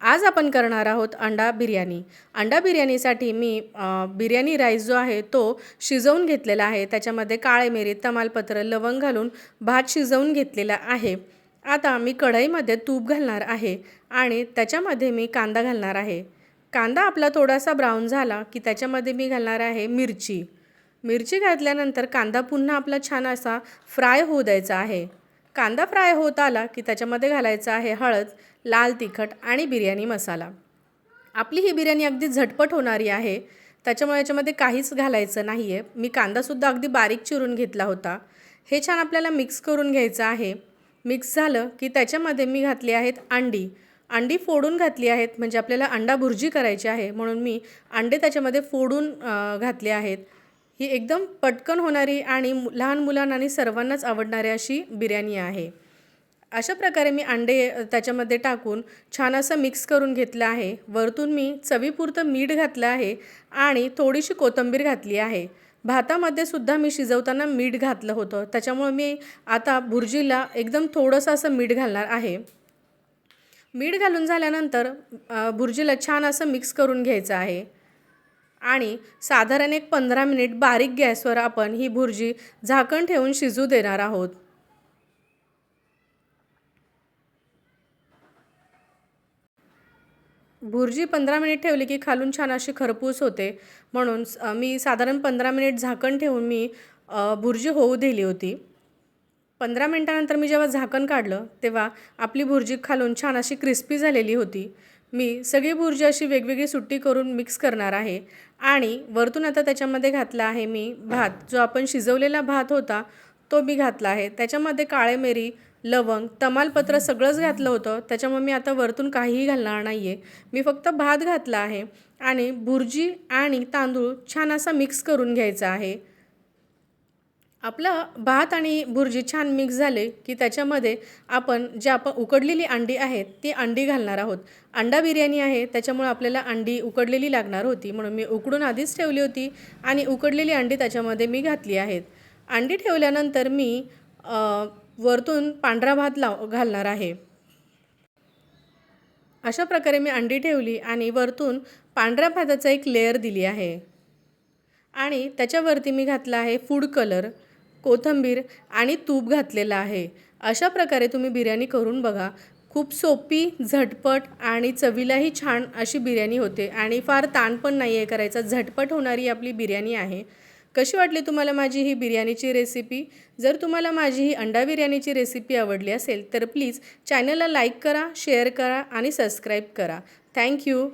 आज आपण करणार आहोत अंडा बिर्याणी. अंडा बिर्याणीसाठी मी बिर्याणी राईस जो आहे तो शिजवून घेतलेला आहे. त्याच्यामध्ये काळे मिरी तमालपत्र लवंग घालून भात शिजवून घेतलेला आहे. आता मी कढईमध्ये तूप घालणार आहे आणि त्याच्यामध्ये मी कांदा घालणार आहे. कांदा आपला थोडासा ब्राऊन झाला की त्याच्यामध्ये मी घालणार आहे मिरची. मिरची घातल्यानंतर कांदा पुन्हा आपला छान असा फ्राय होऊ द्यायचा आहे. कांदा फ्राय होत आला की त्याच्यामध्ये घालायचं आहे हळद. लाल तिखट आणि बिर्याणी मसाला. आपली ही बिर्याणी अगदी झटपट होणारी आहे. त्याच्यामुळे याच्यामध्ये काहीच घालायचं नाही आहे मी कांदासुद्धा अगदी बारीक चिरून घेतला होता. हे छान आपल्याला मिक्स करून घ्यायचं आहे. मिक्स झालं की त्याच्यामध्ये मी घातली आहेत अंडी. अंडी फोडून घातली आहेत म्हणजे आपल्याला अंडा भुर्जी करायची आहे म्हणून मी अंडे त्याच्यामध्ये फोडून घातले आहेत. ही एकदम पटकन होणारी आणि लहान मुलांना आणि सर्वांनाच आवडणारी अशी बिर्याणी आहे. अशा प्रकारे मी अंडे त्याच्यामध्ये टाकून छान असं मिक्स करून घेतलं आहे. वरतून मी चवीपुरतं मीठ घातलं आहे आणि थोडीशी कोथिंबीर घातली आहे. भातामध्ये सुद्धा मी शिजवताना मीठ घातलं होतं. त्याच्यामुळे मी आता भुर्जीला एकदम थोडंसं असं मीठ घालणार आहे. मीठ घालून झाल्यानंतर भुर्जीला छान असं मिक्स करून घ्यायचं आहे. आणि साधारण एक पंधरा मिनिट बारीक गॅसवर आपण ही भुर्जी झाकण ठेवून शिजू देणार आहोत. भुर्जी पंधरा मिनिट ठेवली की खालून छान अशी खरपूस होते. म्हणून मी साधारण पंधरा मिनिट झाकण ठेवून मी भुर्जी होऊ दिली होती. पंधरा मिनटानंतर मी जेव्हा झाकण काढलं तेव्हा आपली भुर्जी खालून छान अशी क्रिस्पी झालेली होती. मी सगळी भुर्जी अशी वेगवेगळी सुट्टी करून मिक्स करणार आहे. आणि वरतून आता त्याच्यामध्ये घातला आहे मी भात. जो आपण शिजवलेला भात होता तो मी घातला आहे. त्याच्यामध्ये काळे मिरी लवंग तमालपत्र सगळंच घातलं होतं. त्याच्यामुळे मी आता वरतून काहीही घालणार नाही आहे मी फक्त भात घातला आहे आणि भुर्जी आणि तांदूळ छान असा मिक्स करून घ्यायचा आहे. आपलं भात आणि भुर्जी छान मिक्स झाले की त्याच्यामध्ये आपण जे आपण उकडलेली अंडी आहेत ती अंडी घालणार आहोत. अंडा बिर्याणी आहे त्याच्यामुळे आपल्याला अंडी उकडलेली लागणार होती. म्हणून मी उकडून आधीच ठेवली होती आणि उकडलेली अंडी त्याच्यामध्ये मी घातली आहेत. अंडी ठेवल्यानंतर मी वरतून पांढरा भात लाव घालणार आहे. अशा प्रकारे मी अंडी ठेवली आणि वरतून पांढऱ्या भाताचा एक लेअर दिली आहे. आणि त्याच्यावरती मी घातला आहे फूड कलर कोथिंबीर आणि तूप घातलेलं आहे. अशा प्रकारे तुम्ही बिर्याणी करून बघा. खूप सोपी झटपट आणि चवीलाही छान अशी बिर्याणी होते आणि फार ताण पण नाही आहे करायचा. झटपट होणारी आपली बिर्याणी आहे. कशी वाटली तुम्हाला माझी ही बिर्याणीची रेसिपी जर तुम्हाला माझी ही अंडा बिर्याणीची रेसिपी आवडली असेल तर प्लीज चॅनलला लाईक करा शेअर करा आणि सबस्क्राईब करा. थँक्यू